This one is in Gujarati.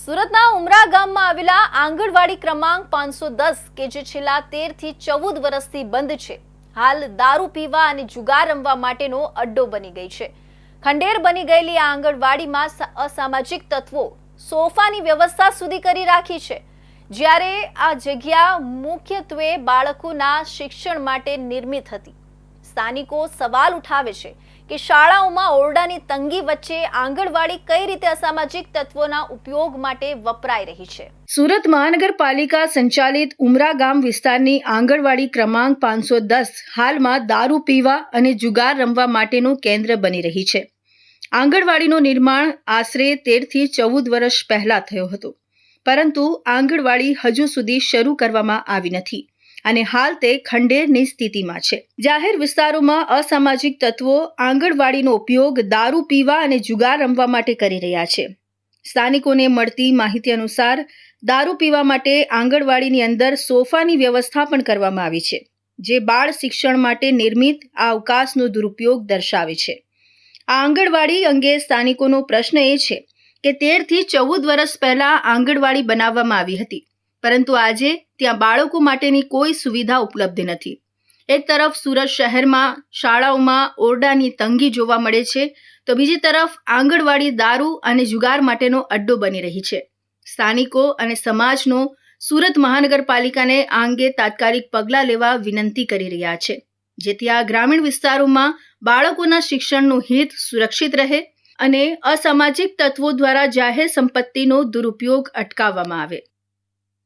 સુરતના ઉમરા ગામમાં આવેલા આંગણવાડી ક્રમાંક પાંચસો દસ કે જે છેલ્લા તેરથી ચૌદ વર્ષથી બંધ છે. હાલ દારૂ પીવા અને જુગાર રમવા માટેનો અડ્ડો બની ગઈ છે. ખંડેર બની ગયેલી આ આંગણવાડીમાં અસામાજિક તત્વો સોફાની વ્યવસ્થા સુધી કરી રાખી છે. જ્યારે આ જગ્યા મુખ્યત્વે બાળકોના શિક્ષણ માટે નિર્મિત હતી. સ્થાનિકો સવાલ ઉઠાવે છે કે શાળાઓમાં ઓરડાની તંગી વચ્ચે આંગણવાડી કઈ રીતે અસામાજિક તત્વોના ઉપયોગ માટે વપરાઈ રહી છે? સુરત મહાનગરપાલિકા સંચાલિત ઉમરા ગામ વિસ્તારની આંગણવાડી ક્રમાંક પાંચસો દસ હાલમાં દારૂ પીવા અને જુગાર રમવા માટેનું કેન્દ્ર બની રહી છે. આંગણવાડીનું નિર્માણ આશરે તેરથી ચૌદ વર્ષ પહેલા થયો હતો. પરંતુ આંગણવાડી હજુ સુધી શરૂ કરવામાં આવી નથી. અને હાલ તે ખંડેરની સ્થિતિમાં છે. જાહેર વિસ્તારોમાં અસામાજિક તત્વો આંગણવાડીનો ઉપયોગ દારૂ પીવા અને જુગાર રમવા માટે કરી રહ્યા છે. સ્થાનિકોને મળતી માહિતી અનુસાર, દારૂ પીવા માટે આંગણવાડીની અંદર સોફાની વ્યવસ્થા પણ કરવામાં આવી છે, જે બાળ શિક્ષણ માટે નિર્મિત આ અવકાશનો દુરુપયોગ દર્શાવે છે. આ આંગણવાડી અંગે સ્થાનિકોનો પ્રશ્ન એ છે કે તેરથી ચૌદ વર્ષ પહેલાં આંગણવાડી બનાવવામાં આવી હતી. પરંતુ આજે ત્યાં બાળકો માટેની કોઈ સુવિધા ઉપલબ્ધ નથી. એક તરફ સુરત શહેરમાં, શાળાઓમાં ઓરડાની તંગી જોવા મળે છે, તો બીજી તરફ આંગણવાડી દારૂ અને જુગાર માટેનો અડ્ડો બની રહી છે. સ્થાનિકો અને સમાજનો સુરત મહાનગરપાલિકાને આ અંગે તાત્કાલિક પગલાં લેવા વિનંતી કરી રહ્યા છે. જેથી આ ગ્રામીણ વિસ્તારોમાં બાળકોના શિક્ષણનું હિત સુરક્ષિત રહે અને અસામાજિક તત્વો દ્વારા જાહેર સંપત્તિનો દુરુપયોગ અટકાવવામાં આવે.